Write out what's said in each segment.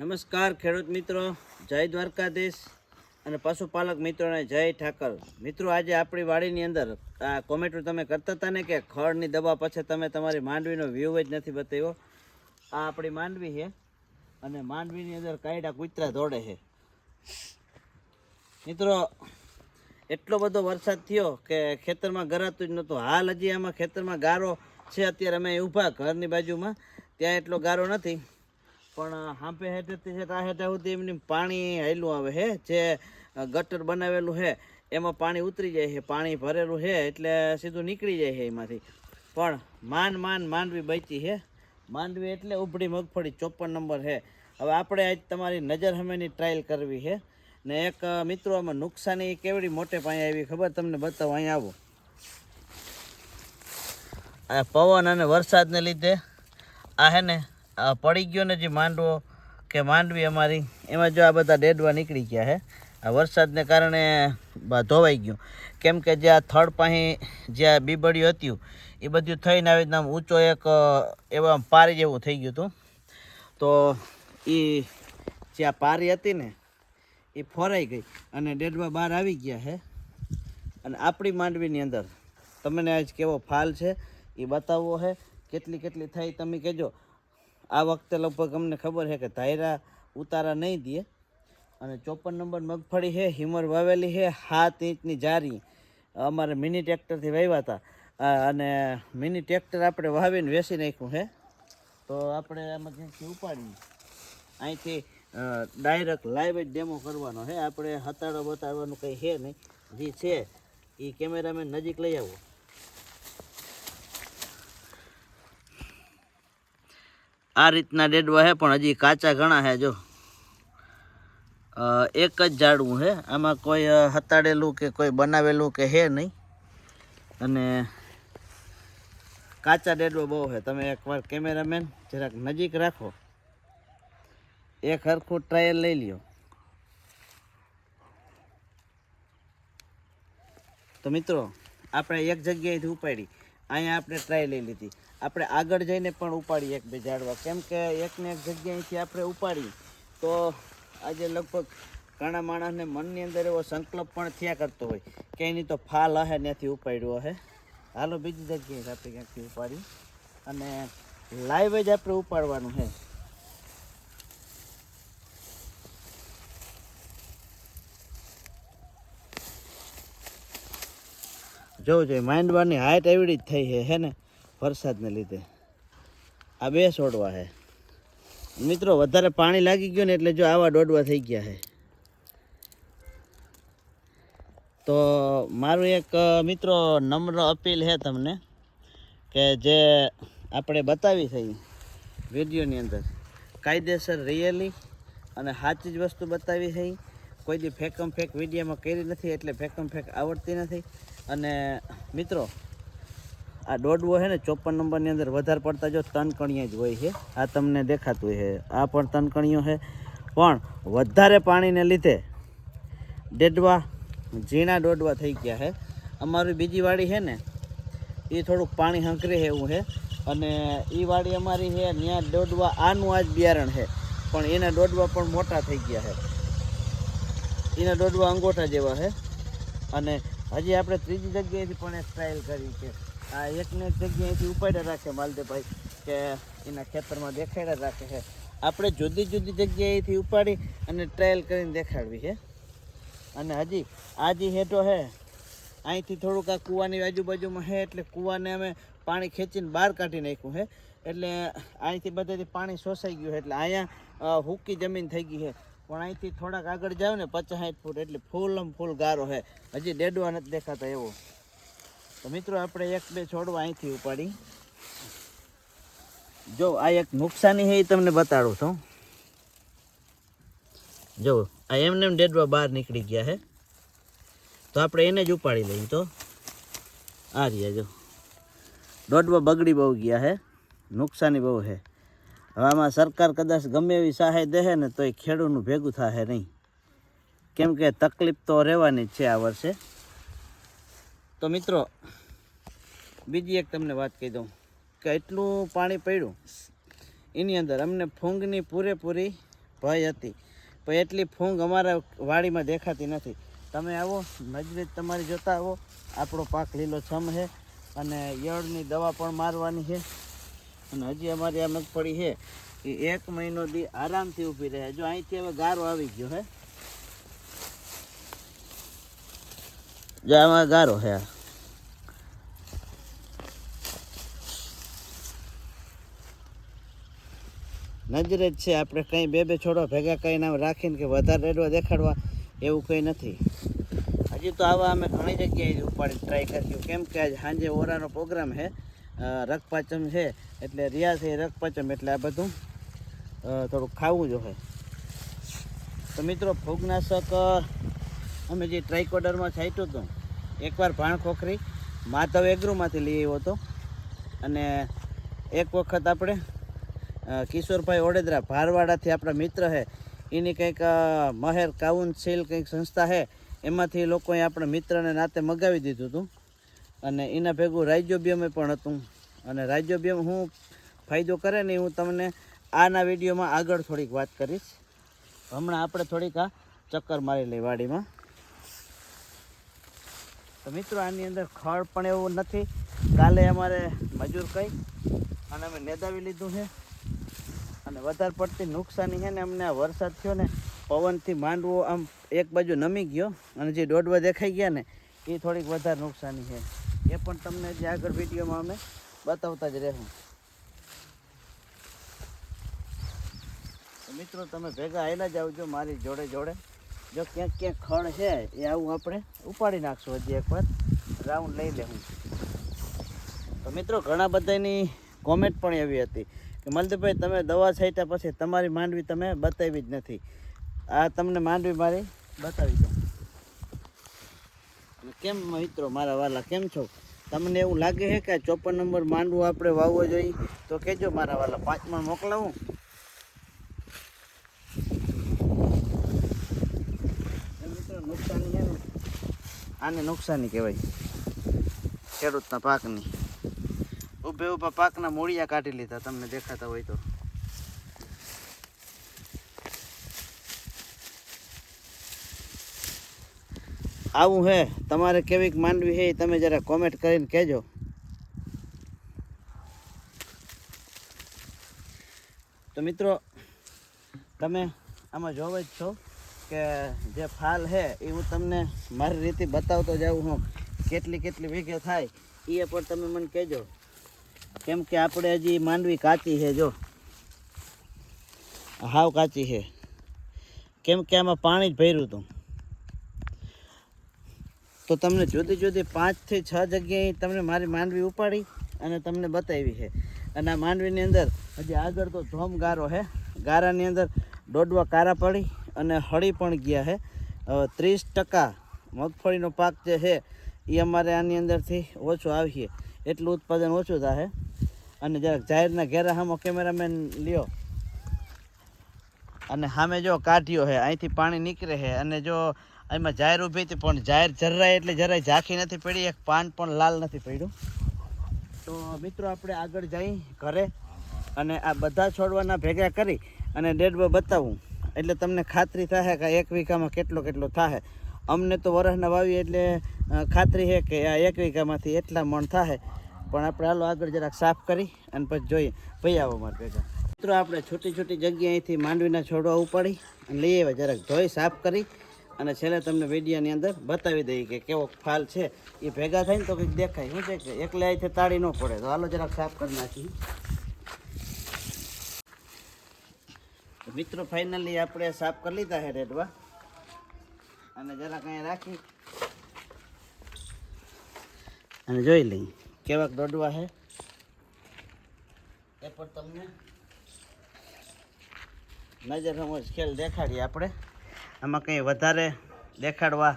નમસ્કાર ખેડૂત મિત્રો, જય દ્વારકાધીશ અને પશુપાલક મિત્રોને જય ઠાકર. મિત્રો, આજે આપણી વાડીની અંદર આ કોમેન્ટ તમે કરતા હતા ને કે ખડની દવા પછી તમે તમારી માંડવીનો વ્યૂ જ નથી બતાવ્યો. આ આપણી માંડવી છે અને માંડવીની અંદર કાયડા કૂતરા દોડે છે. મિત્રો, એટલો બધો વરસાદ થયો કે ખેતરમાં ગરાતું જ નહોતું. હાલ હજી આમાં ખેતરમાં ગારો છે. અત્યારે અમે ઊભા ઘરની બાજુમાં. ત્યાં એટલો ગારો નથી. પણ હાંપે હેઠે હેઠા હેઠે સુધી એમની પાણી હેલું આવે હે, જે ગટર બનાવેલું છે એમાં પાણી ઉતરી જાય છે પાણી ભરેલું છે એટલે સીધું નીકળી જાય છે એમાંથી. પણ માંડ માન, માંડવી બચી છે માંડવી એટલે ઉભળી મગફળી, ચોપન નંબર છે હવે આપણે આજ તમારી નજર હમેની ટ્રાયલ કરવી છે ને એક મિત્રો આમાં નુકસાની કેવડી મોટે પાયે આવી, ખબર તમને બતાવો અહીંયા આવો. આ પવન અને વરસાદને લીધે આ હે ને પડી ગયો ને જે માંડવો કે માંડવી અમારી, એમાં જો આ બધા ડેડવા નીકળી ગયા છે આ વરસાદને કારણે ધોવાઈ ગયું. કેમ કે જે આ થડ પાસે જે આ બીબડ્યું હતું, એ બધું થઈને આવી રીતના ઊંચો એક એવા પારી જેવું થઈ ગયું હતું. તો એ જે આ પારી હતી ને, એ ફોરાઈ ગઈ અને ડેડવા બહાર આવી ગયા છે અને આપણી માંડવીની અંદર, તમને આજ કેવો ફાલ છે એ બતાવવો છે કેટલી કેટલી થઈ તમે કહેજો. આ વખતે લગભગ અમને ખબર છે કે ધાયરા ઉતારા નહીં દે. અને ચોપન નંબર મગફળી છે, હિમર વાવેલી છે સાત ઇંચની જારી. અમારે મિની ટ્રેક્ટરથી વાવ્યા હતા. અને મિની ટ્રેક્ટર આપણે વાવીને વેસી નાખ્યું છે. તો આપણે આમાં ક્યાંકથી ઉપાડીએ. અહીંથી ડાયરેક્ટ લાઈવ જ ડેમો કરવાનો છે. આપણે હતાડો બતાવવાનું કંઈ છે નહીં. જે છે એ કેમેરામેન નજીક લઈ આવો. આ રીતના ડેડવા છે પણ હજી કાચા ઘણા છે જો. એક જ ઝાડવું છે આમાં કોઈ હતાડેલું કે કોઈ બનાવેલું કે હે નહીં. અને કાચા ડેડવો બહુ છે તમે એકવાર કેમેરામેન જરાક નજીક રાખો. એક હરખું ટ્રાયલ લઈ લ્યો. તો મિત્રો, આપણે એક જગ્યાએથી ઉપાડી. અહીંયા આપણે ટ્રાય લઈ લીધી. આપણે આગળ જઈને પણ ઉપાડીએ એક બે ઝાડવા. કેમ કે એકને એક જગ્યાએથી આપણે ઉપાડી તો આજે લગભગ ઘણા માણસને મનની અંદર એવો સંકલ્પ પણ થયા કરતો હોય કે એની તો ફાલ હે ત્યાંથી ઉપાડ્યો હે. હાલો, બીજી જગ્યાએ આપણે ક્યાંકથી ઉપાડી અને લાઈવ જ આપણે ઉપાડવાનું છે જોવું જોઈએ, માંડવાની હાઈટ એવડી જ થઈ છે હે ને? વરસાદને લીધે. આ બે છોડવા છે મિત્રો, વધારે પાણી લાગી ગયું ને એટલે જો આવા દોડવા થઈ ગયા છે તો મારું એક મિત્રો, નમ્ર અપીલ છે તમને કે જે આપણે બતાવી થઈ વિડીયોની અંદર. કાયદેસર રિયલી અને સાચી જ વસ્તુ બતાવી થઈ કોઈ દી ફેકમ ફેક વિડીયોમાં કરી નથી એટલે ફેકમ ફેક આવડતી નથી. અને મિત્રો આ દોડવો છે ને ચોપન નંબરની અંદર વધારે પડતા જો તનકણિયા જ હોય છે. આ તમને દેખાતું છે. આ પણ તનકણિયો છે. પણ વધારે પાણીને લીધે ડેડવા, ઝીણા દોડવા થઈ ગયા છે. અમારી બીજી વાડી છે ને, એ થોડુંક પાણી હંકરે છે એવું છે. અને એ વાડી અમારી છે ત્યાં દોડવા આનું આ જ બિયારણ છે. પણ એના દોડવા પણ મોટા થઈ ગયા છે. એના દોડવા અંગોઠા જેવા છે. અને હજી આપણે ત્રીજી જગ્યાએથી પણ સ્ટાઇલ કરી છે. આ એકને એક જગ્યાએથી ઉપાડ્યા રાખે માલદેભાઈ કે એના ખેતરમાં દેખાડ્યા રાખે છે. આપણે જુદી જુદી જગ્યાએથી ઉપાડી અને ટ્રાયલ કરીને દેખાડવી છે. અને હજી આ જે હેઠો છે અહીંથી થોડુંક આ કૂવાની આજુબાજુમાં છે એટલે કૂવાને અમે પાણી ખેંચીને બહાર કાઢી નાખ્યું છે એટલે અહીંથી બધેથી પાણી શોષાઈ ગયું છે એટલે અહીંયા હૂકી જમીન થઈ ગઈ છે પણ અહીંથી થોડાક આગળ જાવ ને પચાસ ફૂટ, એટલે ફૂલ ફૂલ ગારો છે હજી ડેડવા નથી દેખાતા એવો. તો મિત્રો આપણે એક બે છોડવા અહીંથી ઉપાડી. જો આ એક નુકસાની છે એ તમને બતાડું છું. જો, આ એમને એમ ડેડવા બહાર નીકળી ગયા છે તો આપણે એને જ ઉપાડી લઈએ તો. આ રહ્યા જો. દોડવા બગડી બહુ ગયા છે નુકસાની બહુ છે હવે આમાં સરકાર કદાચ ગમે એવી સહાય દે ને તો એ ખેડૂતનું ભેગું થશે નહીં. કેમ કે તકલીફ તો રહેવાની જ છે આ વર્ષે. તો મિત્રો, બીજી એક તમને વાત કહી દઉં કે એટલું પાણી પડ્યું. એની અંદર અમને ફૂંગની પૂરેપૂરી ભય હતી. પણ એટલી ફૂંગ અમારા વાડીમાં દેખાતી નથી. તમે આવો નજરે તમારી જોતા આવો. આપણો પાક લીલો છમ છે અને યળની દવા પણ મારવાની છે. અને હજી અમારી આ મગફળી છે એ એક મહિનો દી આરામથી ઊભી રહે. જો અહીંથી હવે ગારો આવી ગયો હે. જો આમાં ગારો આ નજરે જ છે આપણે કંઈ બે બે છોડો ભેગા કરીને આમ રાખીને કે વધારે રેડવા દેખાડવા એવું કંઈ નથી. હજી તો આવા અમે ઘણી જગ્યાએ ઉપાડી ટ્રાય કર્યું. કેમ કે આજે સાંજે ઓરાનો પ્રોગ્રામ છે અ, રગપાચમ છે એટલે રિયાઝ છે રગપાચમ એટલે આ બધું થોડુંક ખાવું જોઈએ તો મિત્રો ફૂગનાશક અમે જે ટ્રાયકોડરમાં છાંટ્યું હતું એકવાર ભાણ ખોખરી, માધવ એગ્રોમાંથી લઈ આવ્યો હતો. અને એક વખત આપણે કિશોરભાઈ ઓડેદરા ભારવાડાથી આપણા મિત્ર છે એની કંઈક મહેર કાઉન્સિલ કંઈક સંસ્થા છે એમાંથી લોકોએ આપણા મિત્રને નાતે મગાવી દીધું હતું. અને એના ભેગું રાઇજોબિયમે પણ હતું. અને રાઇજોબિયમ હું ફાયદો કરે ને હું તમને આના વિડીયોમાં આગળ થોડીક વાત કરીશ. હમણાં આપણે થોડીક આ ચક્કર મારી લઈ વાડીમાં. તો મિત્રો, આની અંદર ખળ પણ એવું નથી. કાલે અમારે મજૂર કહી અને અમે નેદાવી લીધું છે. અને વધારે પડતી નુકસાની છે ને અમને આ વરસાદ થયો ને, પવનથી માંડવો આમ એક બાજુ નમી ગયો, અને જે દોડવા દેખાઈ ગયા ને, એ થોડીક વધારે નુકસાની છે. એ પણ તમને જે આગળ વિડીયોમાં અમે બતાવતા જ રહેશું. મિત્રો, તમે ભેગા આવેલા જ આવજો મારી જોડે જોડે. જો ક્યાંક ક્યાંક ખડ છે, એ આવું આપણે ઉપાડી નાખશું હજી એકવાર. રાઉન્ડ લઈ લેવું. તો મિત્રો, ઘણા બધાની કોમેન્ટ પણ એવી હતી કે મલદભાઈ તમે દવા છાંટ્યા પછી તમારી માંડવી તમે બતાવી જ નથી. આ તમને માંડવી મારી બતાવી દઉં. કેમ મિત્રો, મારા વાલા, કેમ છો? તમને એવું લાગે છે કે ચોપન નંબર માંડવું આપણે વાવવો જોઈએ? તો કહેજો મારા વાલા, પાંચમાં મોકલાવું એ મિત્રો નુકસાની છે ને આને નુકસાની કહેવાય. ખેડૂતના પાકની. ઊભે ઊભા પાકના મૂળિયા કાઢી લીધા, તમને દેખાતા હોય તો. આવું હે, તમારે કેવીક માંડવી એ તમે જરા કોમેન્ટ કરીને કહેજો. તો મિત્રો, તમે આમાં જોવા જ છો? કે જે ફાલ છે એ હું તમને મારી રીતે બતાવતો જાઉં હું. કેટલી કેટલી વીઘે થાય, એ પણ તમે મને કહેજો. કેમ કે આપણે હજી માંડવી કાચી છે, જો. હાવ કાચી છે. કેમ કે આમાં પાણી જ ભર્યું હતું. તો તમને જુદી જુદી પાંચથી છ જગ્યાએ તમને મારી માંડવી ઉપાડી અને તમને બતાવી છે. અને આ માંડવીની અંદર હજી આગળ તો ધોમ ગારો છે. ગારાની અંદર દોડવા કારા પડી. અને હળી પણ ગયા છે ત્રીસ ટકા મગફળીનો પાક જે છે એ અમારે આની અંદરથી ઓછું આવીએ. એટલું ઉત્પાદન ઓછું થાય અને જરાક જાહેરના ઘેરા સામો કેમેરામેન લ્યો. અને સામે જો કાઢ્યો છે અહીંથી પાણી નીકળે છે અને જો એમાં જાહેર ઊભી હતી, પણ જાહેર જરાય એટલે જરાય ઝાંખી નથી પડી. એક પાન પણ લાલ નથી પડ્યું. તો મિત્રો, આપણે આગળ જઈ ઘરે અને આ બધા છોડવાના ભેગા કરી અને ડેડબો બતાવું. એટલે તમને ખાતરી થશે કે એક વીઘામાં કેટલો કેટલો થશે અમને તો વરસના વાવી એટલે ખાતરી છે કે આ એક વીઘામાંથી એટલા મણ થાય પણ આપણે હાલો આગળ જરાક સાફ કરી અને પછી જોઈએ. ભાઈ આવો મારે ભેગા. મિત્રો, આપણે છૂટી છૂટી જગ્યાએથી માંડવીના છોડવા ઉપાડી અને લઈ આવ્યા. જરાક ધોઈ સાફ કરી અને છેલ્લે તમને વિડીયાની અંદર બતાવી દઈએ કે કેવો ફાલ છે. એ ભેગા થઈને તો કંઈક દેખાય. શું છે કે એકલે અહીંથી તાળી ન પડે. તો હાલો જરાક સાફ કરી નાખી મિત્રો ફાઇનલી આપણે સાફ કરી લીધા છે રેડવા. અને જરા અહીંયા રાખી. અને જોઈ લઈ કેવાક દોડવા છે. એ પણ તમને નજર સમજ ખેલ દેખાડીએ આપણે. આમાં કંઈ વધારે દેખાડવા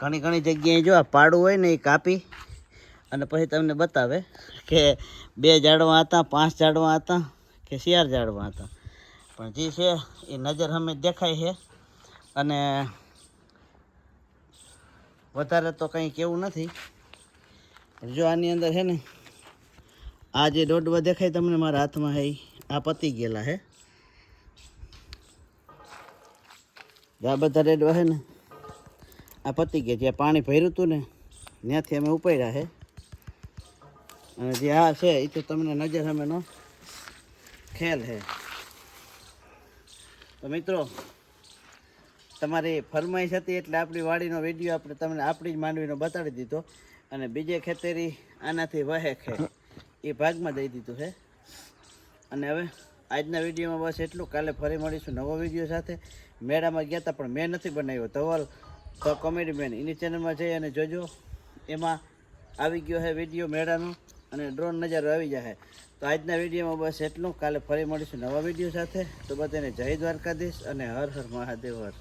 ઘણી ઘણી જગ્યાએ જો આ પાડું હોય ને એ કાપી. અને પછી તમને બતાવે કે બે ઝાડવા હતા, પાંચ ઝાડવા હતા કે ચાર ઝાડવા હતા. પણ જે છે એ નજર અમે દેખાય છે. અને વધારે તો કંઈ કેવું નથી. જો આની અંદર છે ને, આ જે દોડવા દેખાય તમને મારા હાથમાં હૈ, આ પતી ગયેલા છે આ બધા રેડવા છે ને, આ પતી ગયા. જ્યાં પાણી ભર્યું હતું ને, ત્યાંથી અમે ઉપાડ્યા છે અને જે આ છે, એ તો તમને નજર સામેનો ખેલ છે તો મિત્રો, તમારી ફરમાઈશ હતી એટલે આપણી વાડીનો વીડિયો આપણે તમને આપણી જ માંડવીનો બતાડી દીધો અને બીજે ખેતરી આનાથી વહે ખે એ ભાગમાં દઈ દીધું છે. અને હવે આજના વિડીયોમાં બસ એટલું. કાલે ફરી મળીશું નવો વીડિયો સાથે. મેળામાં ગયા હતા પણ મેં નથી બનાવ્યો. ધવલ ધ કોમેડી મેન એની ચેનલમાં જઈ અને જોજો. એમાં આવી ગયો છે વીડિયો મેળાનો. અને ડ્રોન નજારો આવી જશે તો આજના વિડીયોમાં બસ એટલું. કાલે ફરી મળીશું નવા વીડિયો સાથે. તો બધાને જય દ્વારકાધીશ અને હર હર મહાદેવ હર.